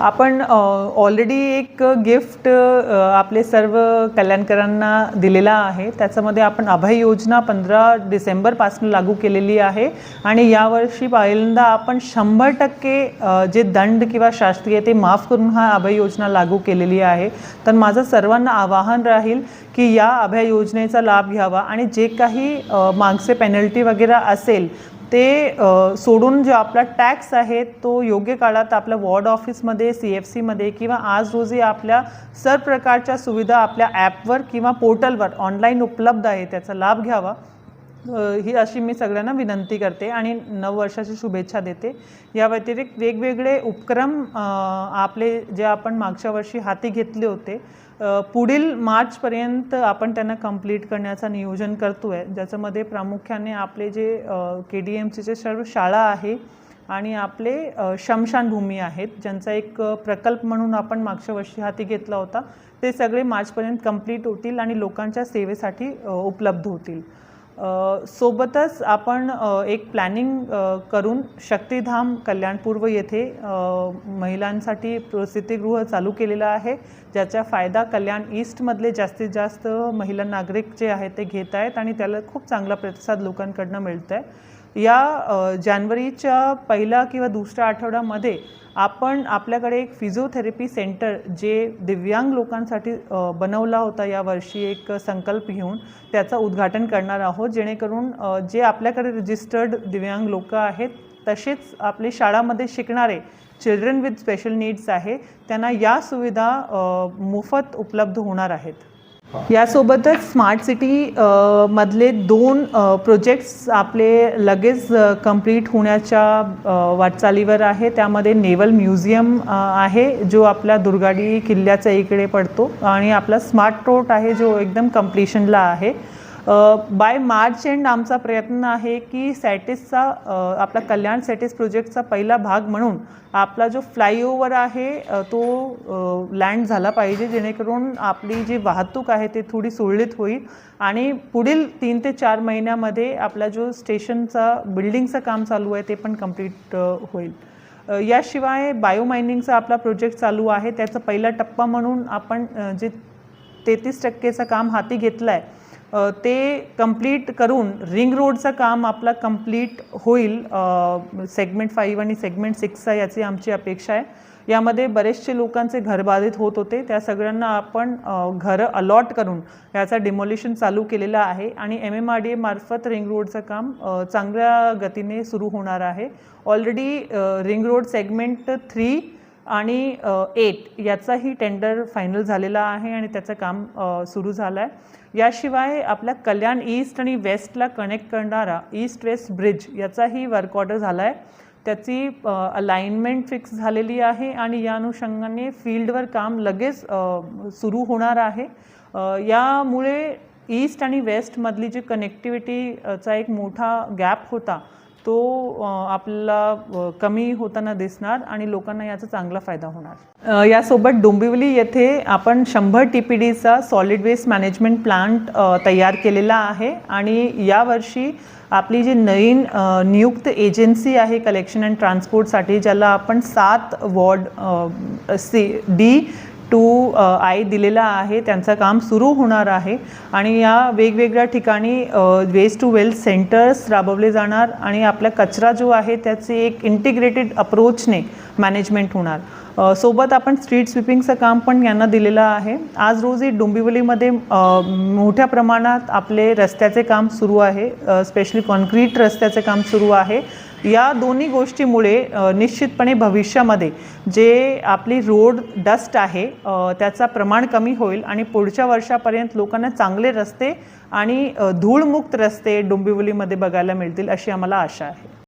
आपण ऑलरेडी एक गिफ्ट आपले सर्व कल्याणकरांना दिलेला आहे. त्याच्यामध्ये आपण अभय योजना पंधरा डिसेंबरपासून लागू केलेली आहे. आणि यावर्षी पहिल्यांदा आपण शंभर टक्के जे दंड किंवा शास्त्री आहे ते माफ करून हा अभय योजना लागू केलेली आहे. तर माझं सर्वांना आवाहन राहील की या अभय योजनेचा लाभ घ्यावा. आणि जे काही मागचे पेनल्टी वगैरे असेल ते सोडून जो आपला टॅक्स आहे तो योग्य काळात आपल्या वॉर्ड ऑफिसमध्ये सी एफ सीमध्ये किंवा आज रोजी आपल्या सर्व प्रकारच्या सुविधा आपल्या ॲपवर किंवा पोर्टलवर ऑनलाईन उपलब्ध आहे त्याचा लाभ घ्यावा. ही अशी मी सगळ्यांना विनंती करते आणि नववर्षाची शुभेच्छा देते. या व्यतिरिक्त वेगवेगळे उपक्रम आपले जे आपण मागच्या वर्षी हाती घेतले होते पुढील मार्चपर्यंत आपण त्यांना कंप्लीट करण्याचं नियोजन करतो आहे ज्याच्यामध्ये प्रामुख्याने आपले जे के डी एम सीचे सर्व शाळा आहे आणि आपले शमशानभूमी आहेत ज्यांचा एक प्रकल्प म्हणून आपण मागच्या वर्षी हाती घेतला होता ते सगळे मार्चपर्यंत कंप्लीट होतील आणि लोकांच्या सेवेसाठी उपलब्ध होतील. सोबतच आपण एक प्लॅनिंग करून शक्तिधाम कल्याणपूर्व येथे महिलांसाठी प्रसिद्धीगृह चालू केलेलं आहे ज्याचा फायदा कल्याण ईस्टमधले जास्तीत जास्त महिला नागरिक जे आहेत ते घेत आहेत आणि त्याला खूप चांगला प्रतिसाद लोकांकडनं मिळत आहे या जानेवारीच्या पहिल्या किंवा दुसऱ्या आठवड्यामध्ये आपण आपल्याकडे एक फिजिओथेरपी सेंटर जे दिव्यांग लोकांसाठी बनवला होता यावर्षी एक संकल्प घेऊन त्याचं उद्घाटन करणार आहोत. जेणेकरून जे आपल्याकडे रजिस्टर्ड दिव्यांग लोक आहेत तसेच आपले शाळामध्ये शिकणारे चिल्ड्रन विथ स्पेशल नीड्स आहे त्यांना या सुविधा मोफत उपलब्ध होणार आहेत. यासोबतच स्मार्ट सिटी मधले दोन प्रोजेक्ट्स आपले लगेच कंप्लीट होण्याच्या वाटचालीवर आहे. त्यामध्ये नेवल म्युझियम आहे जो आपला दुर्गाडी किल्ल्याच्या इकडे पडतो. आणि आपला स्मार्ट रोड आहे जो एकदम कम्प्लिशनला आहे. बाय मार्च एंड आमचा प्रयत्न आहे की सॅटिसचा आपला कल्याण सॅटिस प्रोजेक्टचा पहिला भाग म्हणून आपला जो फ्लायओव्हर आहे तो लँड झाला पाहिजे जेणेकरून आपली जी वाहतूक आहे ते थोडी सुरळीत होईल. आणि पुढील तीन ते चार महिन्यामध्ये आपला जो स्टेशनचा बिल्डिंगचं काम चालू आहे ते पण कंप्लीट होईल. याशिवाय बायोमायनिंगचा आपला प्रोजेक्ट चालू आहे. त्याचा पहिला टप्पा म्हणून आपण जे तेहतीस टक्केचं काम हाती घेतलं आहे ते कंप्लीट करून रिंग रोडचं काम आपलं कंप्लीट होईल. सेगमेंट फाईव्ह आणि सेगमेंट सिक्सचा याची आमची अपेक्षा आहे. यामध्ये बरेचसे लोकांचे घर बाधित होत होते. त्या सगळ्यांना आपण घरं अलॉट करून याचा डिमॉलिशन चालू केलेलं आहे आणि एम एम आर डी एमार्फत रिंग रोडचं काम चांगल्या गतीने सुरू होणार आहे. Already ring road segment three आणि एट याचाही टेंडर फायनल झालेला आहे आणि त्याचं काम सुरू झालं आहे याशिवाय आपल्या कल्याण ईस्ट आणि वेस्टला कनेक्ट करणारा ईस्ट वेस्ट ब्रिज याचाही वर्क ऑर्डर झाला आहे त्याची अलाइनमेंट फिक्स झालेली आहे आणि या अनुषंगाने फील्डवर काम लगेच सुरू होणार आहे. यामुळे ईस्ट आणि वेस्टमधली जी कनेक्टिव्हिटीचा एक मोठा गॅप होता तो आपल्याला कमी होताना दिसणार आणि लोकांना याचा चांगला फायदा होणार. यासोबत डोंबिवली येथे आपण शंभर टी पी डीचा सॉलिड वेस्ट मॅनेजमेंट प्लांट तयार केलेला आहे आणि यावर्षी आपली जी नवीन नियुक्त एजन्सी आहे कलेक्शन अँड ट्रान्सपोर्टसाठी ज्याला आपण सात ward C D two I दिलेला आहे. त्यांचं काम सुरू होणार आहे. आणि या वेगवेगळ्या ठिकाणी वेस्ट टू वेल्थ सेंटर्स राबवले जाणार आणि आपला कचरा जो आहे त्याचे एक इंटिग्रेटेड अप्रोचने मॅनेजमेंट होणार. सोबत आपण स्ट्रीट स्वीपिंगचं काम पण यांना दिलेलं आहे. आज रोजी डोंबिवलीमध्ये मोठ्या प्रमाणात आपले रस्त्याचे काम सुरू आहे. स्पेशली कॉन्क्रीट रस्त्याचे काम सुरू आहे. या दोन्ही गोष्टीमुळे निश्चितपणे भविष्यामध्ये जे आपली रोड डस्ट आहे त्याचा प्रमाण कमी होईल आणि पुढच्या वर्षापर्यंत लोकांना चांगले रस्ते आणि धूळमुक्त रस्ते डोंबिवलीमध्ये बघायला मिळतील अशी आम्हाला आशा आहे.